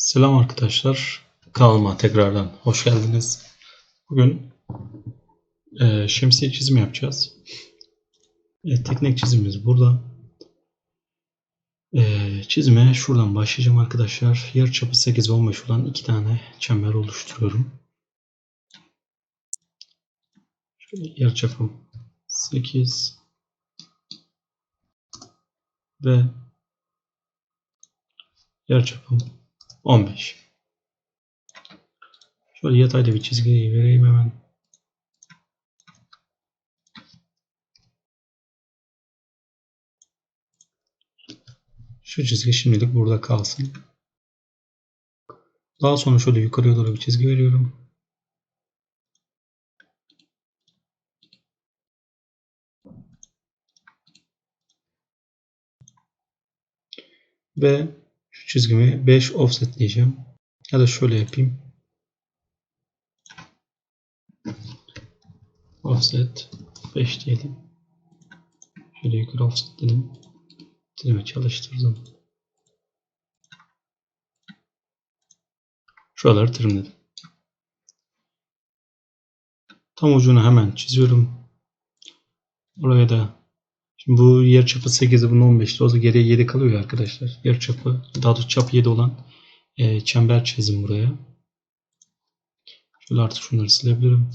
Selam arkadaşlar. Kanalıma tekrardan hoş geldiniz. Bugün e, şemsiye çizimi yapacağız. E, teknik çizimimiz burada. E, çizime şuradan başlayacağım arkadaşlar. Yarıçapı 8 ve 15 olan iki tane çember oluşturuyorum. Şöyle yarıçapım 8 ve yarıçapım 15. Şöyle yatayda bir çizgi vereyim hemen. Şu çizgi şimdilik burada kalsın. Daha sonra şöyle yukarıya doğru bir çizgi veriyorum. Ve çizgimi 5 offsetleyeceğim. Ya da şöyle yapayım. Offset 5 diyelim. Şöyle yukarı offsetledim. Dilimi çalıştırdım. Şuraları trimledim. Tam ucunu hemen çiziyorum. Oraya da Şimdi bu yer çapı 8'i bunun 15'ti. O zaman geriye 7 kalıyor arkadaşlar. Yer çapı daha doğrusu çap 7 olan e, çember çizim buraya. Şöyle artık şunları silebilirim.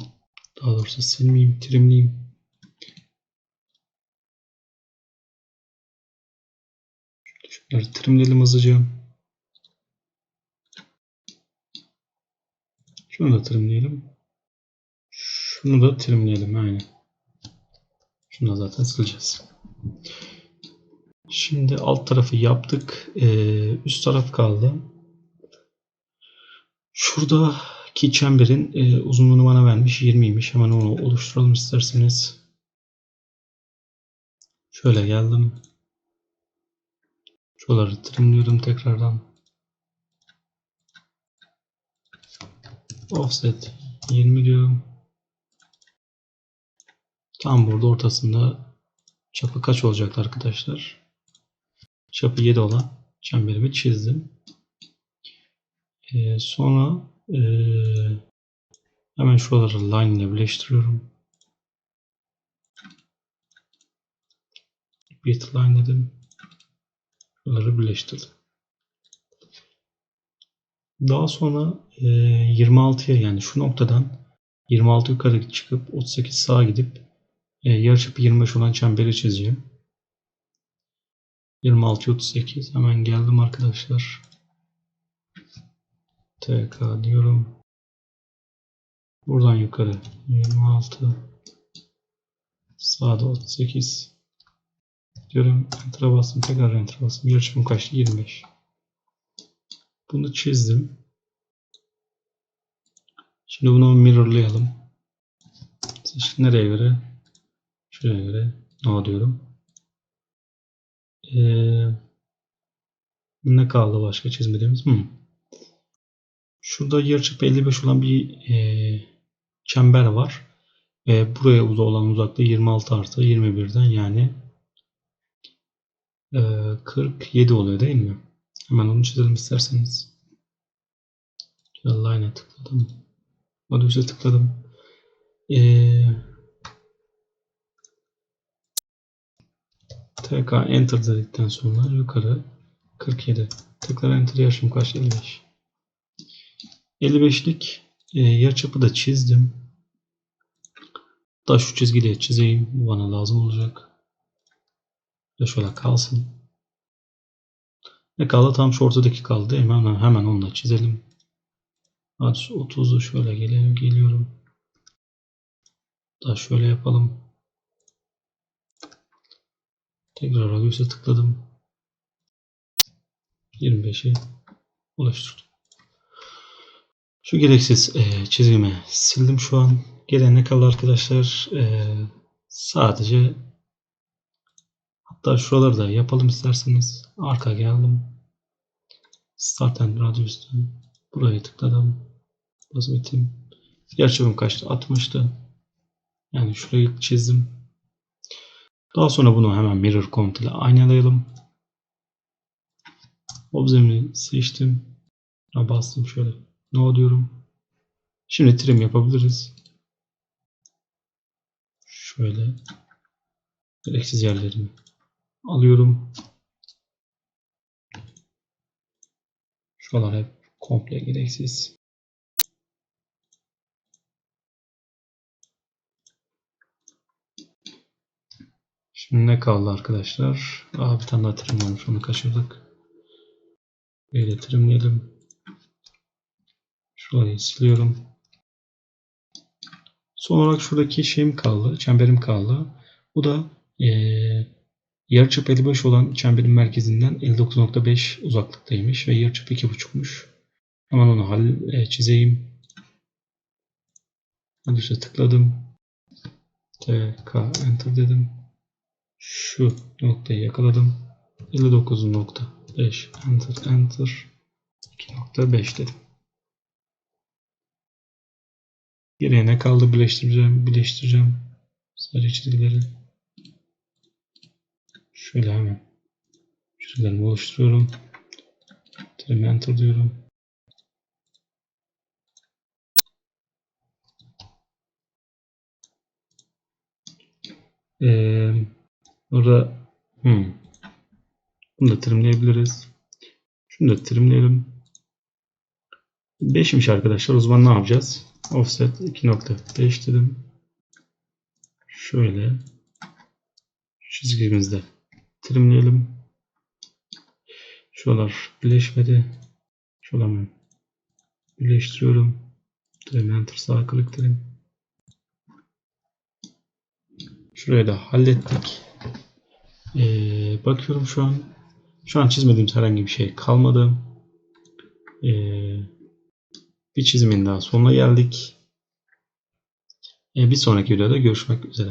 Daha doğrusu silmeyeyim, trimleyeyim. Şunları trimleyelim hızlıca. Şunu da trimleyelim. Şunu da trimleyelim aynen. Şunu da zaten sileceğiz. Şimdi alt tarafı yaptık. Ee, üst taraf kaldı. Şuradaki çemberin e, uzunluğunu bana vermiş 20'ymiş. Hemen onu oluşturalım isterseniz. Şöyle geldim. Şuraları trimliyorum tekrardan. Offset 20 diyorum. Tam burada ortasında çapı kaç olacaktı arkadaşlar? Çapı 7 olan çemberimi çizdim. Ee, sonra e, hemen şuraları line ile birleştiriyorum. Bit line dedim. Şuraları birleştirdim. Daha sonra e, 26'ya yani şu noktadan 26 yukarı çıkıp 38 sağa gidip e, yarıçapı 25 olan çemberi çizeceğim. 26 38 hemen geldim arkadaşlar. TK diyorum. Buradan yukarı 26 sağda 38 diyorum. Enter'a bastım. Tekrar Enter'a bastım. Yarıçapım kaçtı? 25. Bunu çizdim. Şimdi bunu mirrorlayalım. Şimdi nereye göre? Şuraya göre no diyorum. Ee, ne kaldı başka çizmediğimiz? Hmm. Şurada yarıçapı 55 olan bir e, çember var. Ve buraya olan uzaklığı 26 artı 21'den yani e, 47 oluyor değil mi? Hemen onu çizelim isterseniz. Line'e tıkladım. Modüse tıkladım. Eee TK Enter dedikten sonra yukarı 47. Tekrar Enter yaşım kaç? 55. 55'lik e, yarıçapı da çizdim. Da şu çizgiyle çizeyim. Bu bana lazım olacak. Ve şöyle kalsın. Ne kaldı? Tam şu ortadaki kaldı. Hemen, hemen onu da çizelim. Hadi 30'u şöyle geliyorum. geliyorum. Da şöyle yapalım. Tekrar radius'a tıkladım. 25'i oluşturdum. Şu gereksiz e, çizgimi sildim şu an. Gelen ne kaldı arkadaşlar? E, sadece hatta şuraları da yapalım isterseniz. Arka geldim. Start and Radius'tan buraya tıkladım. Basmetim. Yarıçapım kaçtı? 60'tı. Yani şurayı çizdim. Daha sonra bunu hemen mirror komut ile aynalayalım. Objemi seçtim. Buna bastım şöyle. No diyorum. Şimdi trim yapabiliriz. Şöyle. Gereksiz yerlerimi alıyorum. Şuralar hep komple gereksiz. Ne kaldı arkadaşlar? Aa, bir tane daha trim varmış onu kaçırdık. Böyle trimleyelim. Şurayı siliyorum. Son olarak şuradaki şeyim kaldı. Çemberim kaldı. Bu da eee yarıçap 55 olan çemberin merkezinden 59.5 uzaklıktaymış ve yarıçap 2.5'muş. Hemen onu hal e, çizeyim. Adrese tıkladım. TK enter dedim. Şu noktayı yakaladım. 59.5 enter enter 2.5 dedim. Geriye ne kaldı? Birleştireceğim. Birleştireceğim. Sadece çizgileri. Şöyle hemen çizgilerimi oluşturuyorum. Trim enter diyorum. Ee, burada hmm, bunu da trimleyebiliriz. Şunu da trimleyelim. 5'miş arkadaşlar. O zaman ne yapacağız? Offset 2.5 dedim. Şöyle çizgimizde trimleyelim. Şuralar birleşmedi. Şuraları birleştiriyorum. Trim enter sağ klik trim. Şurayı da hallettik. Ee, bakıyorum şu an. Şu an çizmediğimiz herhangi bir şey kalmadı. Ee, bir çizimin daha sonuna geldik. Ee, bir sonraki videoda görüşmek üzere.